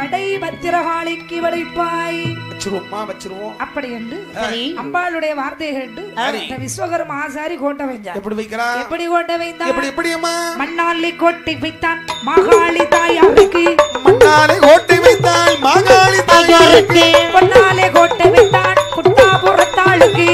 படை பத்திரகாளிக்கு வளைப்பாய். வச்சிருவோமா வச்சிருவோம். அப்படி என்று அம்பாளுடைய வார்த்தையை கேட்டு இந்த விஸ்வகர்ம ஆசாரி கோட்டை வைஞ்சார் எப்படி வைக்கிறா? எப்படி கோட்டை வைத்தான் எப்படி எப்படியம்மா? மண்ணாலி கோட்டை வைத்தான் மகாளி தாயாருக்கு மண்ணாலை ஓட்டை வைத்தால் மாகாளி தாயாருக்கு பொன்னாலே கோட்டை வைத்தான் புட்டாபுரத்தாளுக்கு.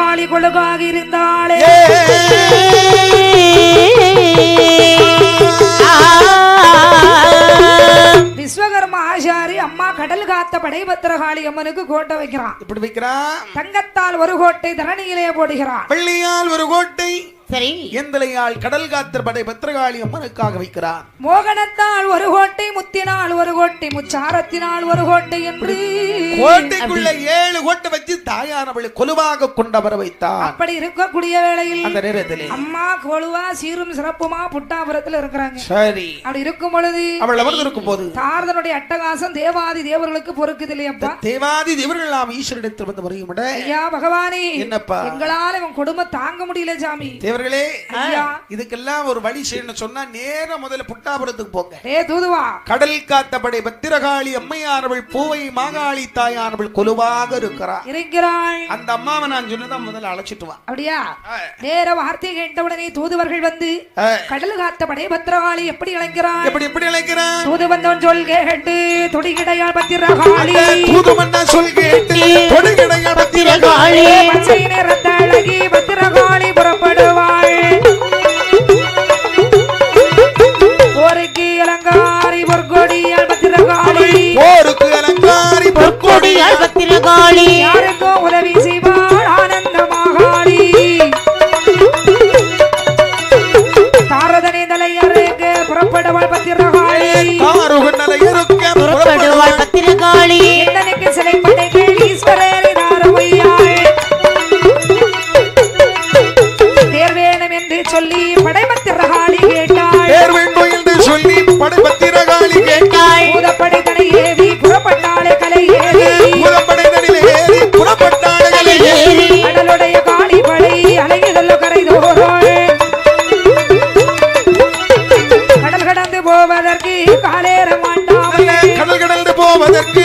பத்திரகாளி கொழுகாக இருந்தாளே. விஸ்வகர்ம ஆசாரி அம்மா கடல் காத்த படை பத்திரகாளி அம்மனுக்கு கோட்டை வைக்கிறான். இப்படி வைக்கிறான். தங்கத்தால் ஒரு கோட்டை தரணியிலே போடுகிறான். வெள்ளியால் ஒரு கோட்டை. சரி. எந்தலையால் கடல் காத்தர் படை பத்திரகாளி அம்மனுக்காக வைக்கிறான்? மோகனத்தால் ஒரு கோட்டை முத்தினால் ஒரு கோட்டை முச்சாரத்தினால் ஒரு கோட்டை என்று. கோட்டைக்குள்ள ஏழு கோட்டை வச்சு தாயானவளை கொலுவாக கொண்டவர வைத்தான். அப்படி இருக்கக்கூடிய வேளையில் அந்த நேரத்திலே. அம்மா கொழுவா சீரும் சிறப்புமா புட்டாபுரத்துல இருக்கிறாங்க. சரி. அப்படி இருக்கும் பொழுது அவள் அமர்ந்திருக்கும் போது. தாரதனுடைய அட்டகாசம் தேவாதி தேவர்களுக்கு பொறுக்குது இல்லையப்பா தேவாதி தேவர்கள் நாம் ஈஸ்வரிடத்தில் வந்து வருகின்ற ஐயா பகவானே என்னப்பா? எங்களால இவன் குடும்பம் தாங்க முடியல சாமி. தேவர்களே ஐயா இதுக்கெல்லாம் ஒரு வழி செய்யணும் சொன்னா நேரா முதல்ல புட்டாபுரத்துக்கு போங்க. டே தூதுவா கடல் காத்தபடை பத்திரகாளி அம்மையானவள் பூவை மாகாளி தாயானவள் கொலுவாக இருக்கிறார். இருக்கிறாள். அந்த அம்மாவை நான் சொன்னதான் முதல்ல அழைச்சிட்டு வா. அப்படியா. நேர வார்த்தை கேட்டவுடனே தூதுவர்கள் வந்து. கடல் காத்த படை பத்திரகாளி எப்படி இழைக்கிறாள் எப்படி எப்படி அழைக்கிறான் தூது வந்தவன் சொல் கேட்டு துடிகிடையாள் பத்திரகாளி. தூது மன்னா சொல் கேட்டு தொடுகிடைய பத்திரகாளி. பச்சை நிறத்த அழகி பத்திரகாளி புறப்படுவாள். போவதற்கு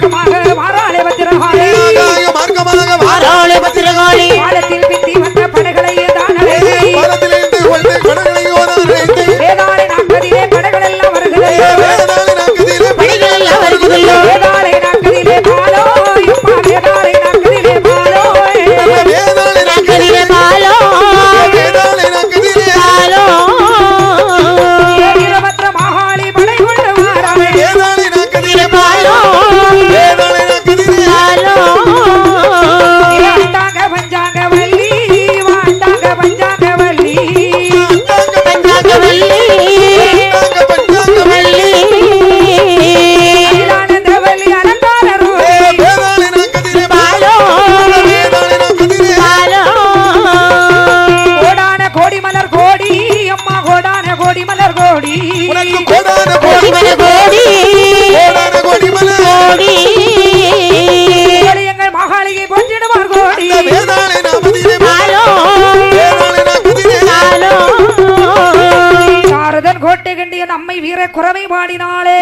குறவை பாடினாலே